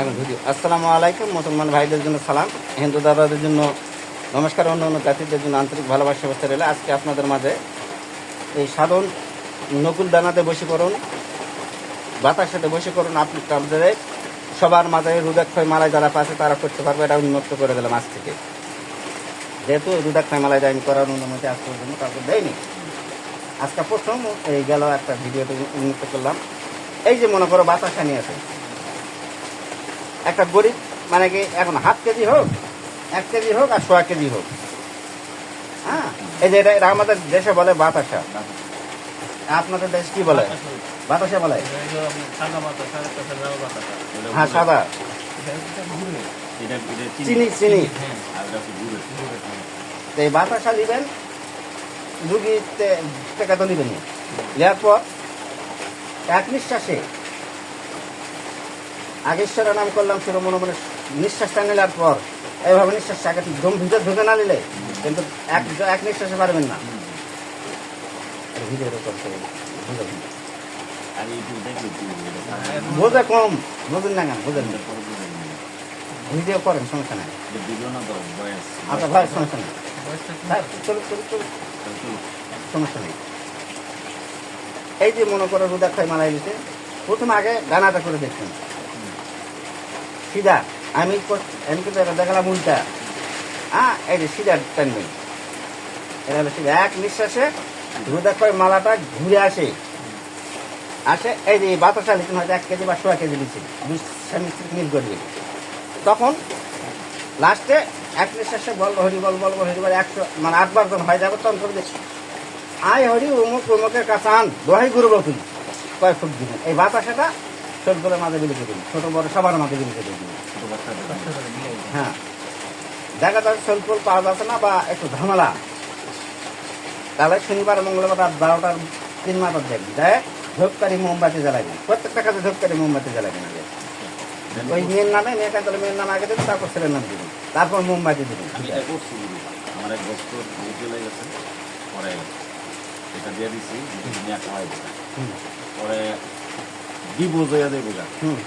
এখন ভিডিও আসসালামু আলাইকুম, মুসলমান ভাইদের জন্য সালাম। হিন্দু দাদাদের জন্য নমস্কার, অন্য অন্য জাতিদের জন্য আন্তরিক ভালোবাসা অবস্থা রইলে। আজকে আপনাদের মাঝে এই সাধন নকুল দানাতে বসে করুন বাতার সাথে বসে করুন আপনি আপনাদের সবার মাঝে রুদাক্ষয় মালায় যারা পাশে তারা করতে পারবে, এটা উন্মুক্ত করে দিলাম আজ থেকে। যেহেতু রুদাক্ষয় মালায় যায়নি করার অনুমতি আজ পর্যন্ত কাউকে দেয়নি। আজকে প্রথম এই গেল একটা ভিডিওতে উন্মুক্ত করলাম। এই যে মনে করো বাতাসা নিয়ে আছে। একটা গরিব মানে কি এখন হাফ কেজি হোক এক কেজি হোক আর সোয়া কেজি হোক। হ্যাঁ? এই যে এটা এটা আমাদের দেশে বলে বাতাসা। আপনাদের দেশ কি বলে? বাতাসা বলে। হ্যাঁ সাদা। চিনি। চিনি এই বাতাসা নেবেন রুগী টাকা তো নেবেন নেওয়ার পর এক নিঃশ্বাসে আগেশ্বরের নাম করলাম শুরু মনে মনে নিঃশ্বাসটা নেওয়ার পর এইভাবে নিঃশ্বাস আগে দম ভিতরে ঢুকে না নিলে কিন্তু এক এক নিঃশ্বাসে পারবেন না? বোঝা কম, বুঝুন না কেন, বুঝেন। ভিডিও করেন, সমস্যা নাই। আচ্ছা ভাই সমস্যা নেই। সমস্যা নেই। এই যে মনে করো রুদা খাই মালাই দিতে, প্রথম আগে গানাটা করে দেখছেন সিধা, আমি কর- কিন্তু এটা দেখালাম উল্টা। হ্যাঁ এই যে সিধা টানবেন এটা হলো সিধা। এক নিঃশ্বাসে রুদা খাই মালাটা ঘুরে আসে। আসে, এই যে বাতাসা লিখুন হয়তো এক কেজি বা সোয়া কেজি দুই স্বামী মিল করবে তখন লাস্টে এক নিঃশ্বাসে বলব হরি বল বলব হরি বল, একশো মানে আটবার যখন হয়ে যাবে, তখন করবে আয় হরি, উমুক, উমুকের কাছে আন। দোহাই গুরু বকুল কয় ফুট দিবেন এই বাতাসাটা ছোটগুলোর মাঝে করে দিন ছোট বড় সবার মাঝে বিলি করে দিন হ্যাঁ। দেখা যাচ্ছে শোলফুল পাওয়া যাচ্ছে না বা একটু ঝামেলা। তাহলে শনিবার মঙ্গলবার রাত বারোটার তিন মাথার দেখবেন দেয় ধূপকারী মোমবাতি জ্বালাবেন প্রত্যেকটা কাছে ধূপকারী মোমবাতি জ্বালাবেন আগে ওই মেয়ের নামে মেয়ে কাছে মেয়ের নাম আগে দেবেন তারপর ছেলের নাম দেবেন তারপর মোমবাতি করছি আমার এক বছর চলে গেছে পরে এটা দিয়ে দিছি পরে ডিভোর্স হয়ে যাবে বোঝা হুম।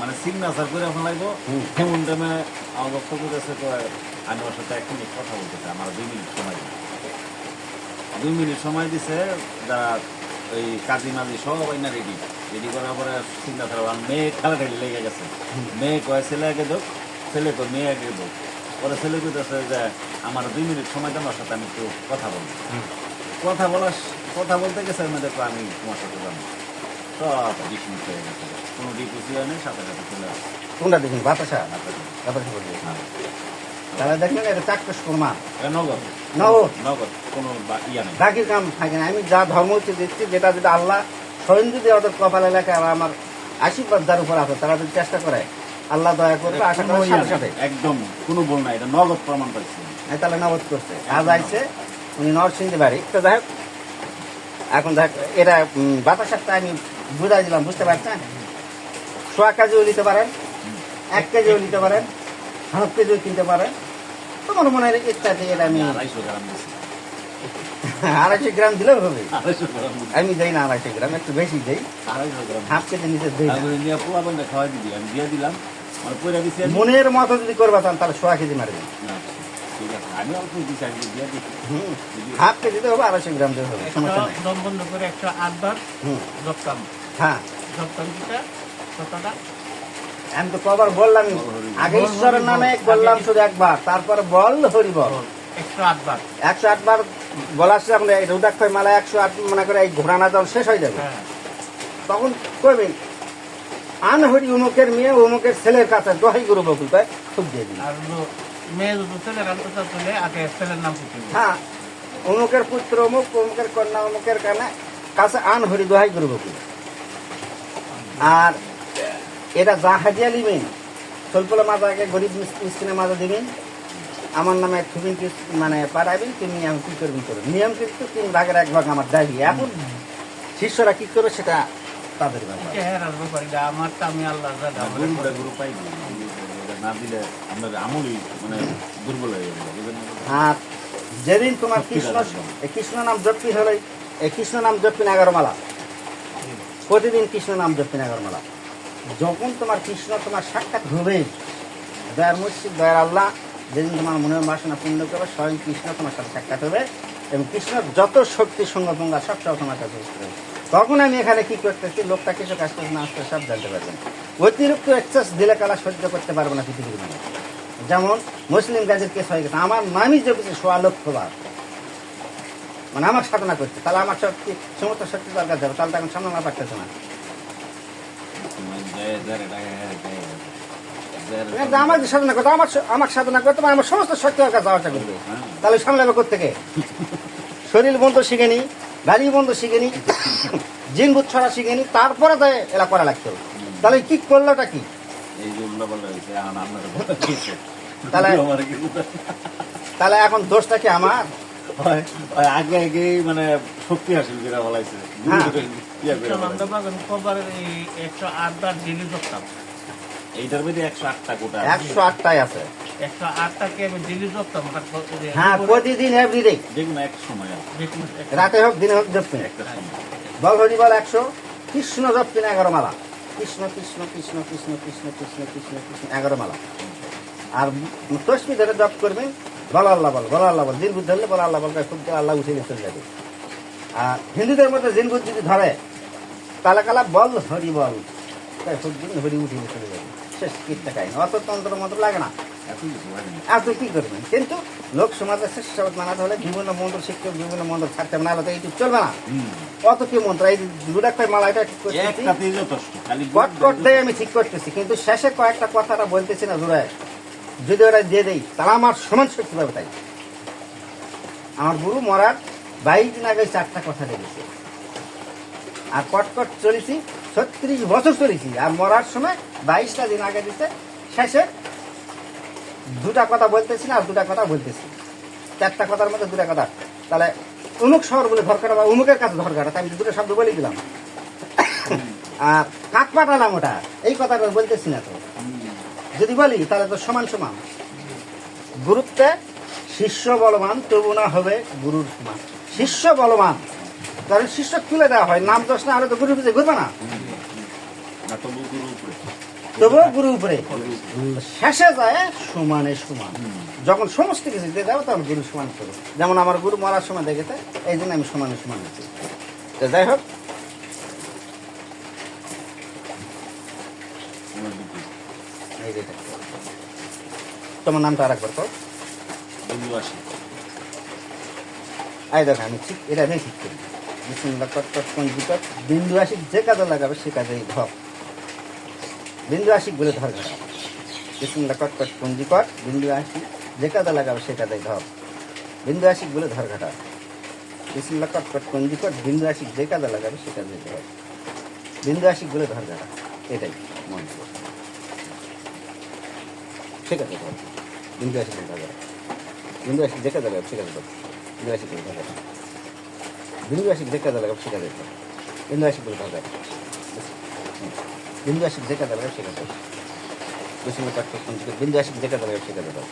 মানে সিগনেচার করে এখন লাগবো। টাইমে আমার বক্তব্য তো আমি ওর সাথে এক মিনিট কথা বলতেছে আমার দুই মিনিট সময়। দুই মিনিট সময় দিছে যারা ওই কাজী মাজি সবাই না রেডি রেডি করার পরে আর মেয়ে খেলাটালি লেগে গেছে। মেয়ে কয় ছেলে আগে দোক ছেলে কয় মেয়ে আগে দোক। পরে ছেলে কইতেছে যে আমার দুই মিনিট সময় ওর সাথে আমি একটু কথা বলব। কথা বলার কথা বলতে গেছে আমি দেখো আমি তোমার সাথে যাব। সব হয়ে গেছে কোনো হয় সাথে সাথে চলে কোনটা দেখুন বাতাসা? হাতে। বাতাসা। বলবে? হ্যাঁ। তাহলে দেখবেন এটা চাক্ষুষ প্রমাণ। এটা নগদ। নগদ। নগদ কোনো ইয়া নেই। বাকি কাম থাকে না। আমি যা ধর্ম হচ্ছে দিচ্ছি যেটা যেটা আল্লাহ স্বয়ং যদি ওদের কপাল এলাকায় আমার আশীর্বাদ যার উপর আছে তারা যদি চেষ্টা করে আল্লাহ দয়া করবে আশা করি সাথে সাথে। একদম কোনো বল নাই। এটা নগদ প্রমাণ এই তাহলে নগদ করছে। আজ আইছে উনি নরসিংদী বাড়ি। তো যাই হোক, এখন দেখ এটা উম, বাতাসারটা আমি বুঝাই দিলাম বুঝতে পারছেন? সোয়া কেজিও নিতে পারেন এক কেজিও নিতে পারেন হাফ কেজিও কিনতে পারেন। তোমার মনে হয় ইচ্ছা যে এটা আমি আড়াইশো গ্রাম দিলেও হবে। আমি দেই না আড়াইশো গ্রাম একটু বেশি দেই। আড়াইশো গ্রাম। হাফ কেজি নিচে দেই খাওয়াই দিবি আমি দিয়ে দিলাম। মানে মনের মতো যদি করবা তাহলে তাহলে সোয়া কেজি মারবেন না, ঠিক আছে আমি অল্প দিয়ে হাফ কেজি আড়াইশো গ্রাম দিতে হবে সমস্যা নেই দম বন্ধ করে একশো আটবার জপতাম হ্যাঁ জপতাম কিটা কতটা আমি তো কবার বললাম আগে ঈশ্বরের নামে বললাম শুধু একবার তারপরে বল হরি বল একশো আটবার একশো আটবার বলার সে আপনি রুদাক্ষয় মালা একশো আট মনে করে এই ঘোরানা যখন শেষ হয়ে যাবে হ্যাঁ তখন করবেন আন হরি উমুকের মেয়ে উমুকের ছেলের কাছে দহাই গুরু বকুল কয় খুব দিয়ে দিন মেয়ে ছেলে আগে ছেলের নাম হ্যাঁ অমুকের পুত্র অমুক অমুকের কন্যা অমুকের কানে কাছে আন হরি দোহাই বকুল আর এটা যা হাজিয়া নিবেন স্বল্পলা মাজাকে গরিব মিস- মিসকিনের মাঝে দিবেন আমার নামে তুমি মানে পাঠাবেন তুমি আমি কি করবেন করবেন নিয়ম কিন্তু তিন ভাগের এক ভাগ আমার দাবি। এখন শিষ্যরা কি করে সেটা তাদের ব্যাপার। আমার তো আমি আল্লাহ না দিলে আপনার আমলই মানে দুর্বল হয়ে যাবে। আর যেদিন তোমার কৃষ্ণ কৃষ্ণ নাম জপি হলে এই কৃষ্ণ নাম জপিন এগারো মালা। প্রতিদিন কৃষ্ণ নাম জপিন এগারো মালা। যখন তোমার কৃষ্ণ তোমার সাক্ষাৎ হবে দয়ার মসজিদ দয়ার আল্লাহ যেদিন তোমার মনের বাসনা পূর্ণ করবে স্বয়ং কৃষ্ণ তোমার সাথে সাক্ষাৎ হবে এবং কৃষ্ণর যত শক্তি সঙ্গভঙ্গা সব সব তোমার কাছে। তখন আমি এখানে কি করতেছি? লোকটা কিছু কাজ করতে না আসতে সব জানতে পারবেন। অতিরিক্ত এক্সেস দিলে কালা সহ্য করতে পারব না পৃথিবীর মানুষ যেমন মুসলিম গাজের কেস হয়ে গেছে। আমার নামই জপেছে সোয়া লক্ষ বার। মানে আমার সাধনা করছে। তাহলে আমার শক্তি সমস্ত শক্তি দরকার কাছে যাবে তাহলে তো এখন সামনে না পারতেছে না। হ্যাঁ আমার যে সাধনা করতে আমার আমার সাধনা করতে আমার সমস্ত শক্তি ওর কাছে যাওয়া আসা করবে হ্যাঁ। তাহলে সামলাবে কোথেকে শরীর বন্ধ শিখেনি গালিবন্ধ শিখেনি জিনবুত ছড়া শিখেনি তারপরে তাই এলা করা লাগতো। তাহলে কি করলোটা কি? তাহলে এখন দোষটা কি আমার? আগে আগে মানে শক্তি আসলে যেটা বলাইছে। হ্যাঁ। একশো আটটা জিনিস এইটার মধ্যে একশো আটটা কোটা একশো আটটাই আছে। হ্যাঁ প্রতিদিন এভরিডে দেখুন এক সময় আর রাতে হোক দিনে হোক বল হরি বল একশো কৃষ্ণ এগারো মালা। কৃষ্ণ কৃষ্ণ কৃষ্ণ কৃষ্ণ কৃষ্ণ কৃষ্ণ কৃষ্ণ কৃষ্ণ এগারো মালা। আর তসমি ধরে জপ করবেন বল আল্লাহ বল বল আল্লাহ বল। দিন বুদ্ধ ধরলে বল আল্লাহ বল খুব আল্লাহ উঠে নিয়ে চলে যাবে। আর হিন্দুদের মধ্যে জিন বুদ্ধ যদি ধরে তাহলে কালা বল হরি বল তাই খুব দিন হরি উঠে নিয়ে চলে যাবে। শেষ কীর্তা কাহিনী অত তন্ত্র মন্ত্র লাগে না। না তুই কি করবেন? কিন্তু লোক সমাজের শেষ শব্দ মানাতে হলে বিভিন্ন মন্ত্র শিখতে বিভিন্ন মন্ত্র ছাড়তে হবে নাহলে তো এইটুকু চলবে না। অত কি মন্ত্র? এই দুটাই মালা এটা ঠিক করতেছি? খালি কট করতে আমি ঠিক করতেছি কিন্তু শেষে কয়েকটা কথাটা বলতেছি না জোড়ায় যদি ওরা দিয়ে দেই তাহলে আমার সমান শক্তি পাবে তাই। আমার গুরু মরার বাইশ দিন আগে চারটা কথা লেগেছে আর কটকট চলেছি ছত্রিশ বছর চলেছি আর মরার সময় বাইশটা দিন আগে দিতে শেষে দুটা কথা বলতেছি না, আর দুটা কথা বলতেছি। চারটা কথার মধ্যে দুটা কথা। তাহলে অমুক শহর বলে ধরকাটা বা অমুকের কাছে ধরকাটা তাই আমি দুটো শব্দ বলে দিলাম। আর কাক পাঠালাম ওটা? এই কথাটা বলতেছি না তো। যদি বলি, তাহলে তো সমান সমান। গুরুত্বে শিষ্য বলবান, তবু না হবে গুরুর সমান শিষ্য বলবান কারণ শিষ্য তুলে দেওয়া হয়। নাম দোষ না হলে তো গুরু পিছিয়ে ঘুরবে না। তবুও গুরু উপরে শেষে যায় সমানে সমান। যখন সমস্ত কিছু দিয়ে যাব তখন গুরু সমান করব। যেমন আমার গুরু মরার সময় দেখেছে এই জন্য আমি সমানে সমান আছি। তো যাই হোক। তোমার নামটা আর একবার বন্ধু আসে দেখো আমি ঠিক এটা আমি ঠিক করি। বিসমিল্লাহ কট কট পঞ্জিকট বিন্দু আশিক যে কাজে লাগাবে সে কাজেই ধর বিন্দু আশিক বলে ধর ঘটা বিসমিল্লাহ কট কট পঞ্জিকট বিন্দু যে কাদা লাগাবে সে কাজেই ধর। বিন্দু আশিক বলে ধর ঘটা। বিসমিল্লাহ কট কট পঞ্জিকট বিন্দু আশিক যে কাদা লাগাবে সে কাজেই ধর। বিন্দু বলে ধর ঘটা। এটাই মন্ত্র ঠিক আছে ধর। বিন্দু বলে ধর বিন্দু যে কাজে লাগাবে সে কাজে ধর। বিন্দু বলে ধর ঘটা। যে কাজে লাগাবে সে কাজে ধর। বিন্দু বলে ধর ঘটা। বিন্দু আসিক, যেটা দেবে সেটা দেবে। বিষ্ণু কাঠ করতে বিন্দু আসিক, যেটা দেবে সেটা দেবে।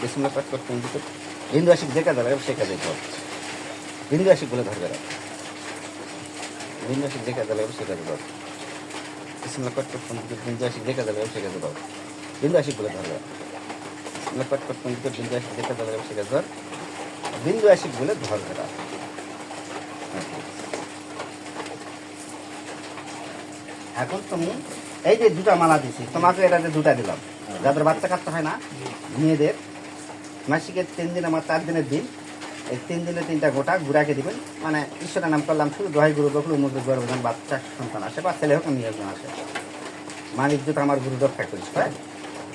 বিষ্ণু কাঠ করতে বিন্দু আসিক, যেটা দেবে সেটা দেবে। হবে বিন্দু আসিক বলে ধরবে না। বিন্দু আসিক, যেটা দেবে সেটা দেবে। হবে বিষ্ণু কাঠ করতে বিন্দু আসিক, যেটা দেবে সেটা দেবে। হবে বিন্দু আসিক বলে ধরবে। না কাঠ করতে বিন্দু আসিক, যেটা দেবে সেটা ধর বিন্দু আসিক বলে ধরবে না। এখন তুমি এই যে দুটা মালা দিছি তোমাকে এটাতে দুটা দিলাম। যাদের বাচ্চা কাচ্চা হয় না মেয়েদের। মাসিকের তিন দিন আমার চার দিনের দিন। এই তিন দিনে তিনটা গোটা গুড়াকে দিবেন। মানে ঈশ্বরের নাম করলাম শুধু দহাই গুরু বকুল উন্নত গর্ভজন বাচ্চা সন্তান আসে বা ছেলে হোক মেয়ে একজন আসে। মালিক জুতো আমার গুরু রক্ষা করিস হয়?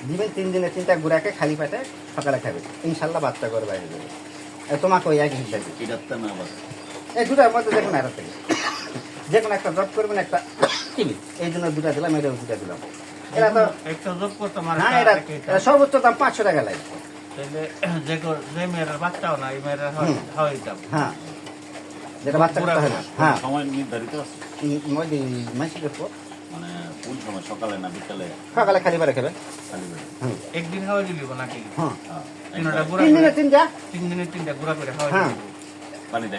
দিবেন তিন দিনে তিনটা গুড়াকে খালি পেটে সকালে খাবে। ইনশাল্লাহ বাচ্চা করে বাইরে দেবে এ তোমাকে ওই এক হিসাবে। এই দুটার মধ্যে দেখুন একটা থেকে যে কোনো একটা ড্রপ করবেন একটা টিভি। এই জন্য দুটা দিলাম এটাও দুটা দিলাম। তো একটা যোগ করতাম এটা সর্বোচ্চ দাম পাঁচশো টাকা লাগে। যে কো- যে মেয়ের বাচ্চাও না এই মেয়ের হুম। হয়ে যাব হ্যাঁ। যেটা বাচ্চা হয় না। হ্যাঁ। সময় নির্ধারিত আছে। মাসিকের পর মানে কোন সময়? সকালে না বিকালে? সকালে খালি বারে খাবে একদিন খাওয়া দিলিব নাকি? হ্যাঁ। হ্যাঁ, তিন দিনে তিনটা? তিন দিনে তিনটা গুড়া করে খাওয়া হ্যাঁ। দিলিব পানিটা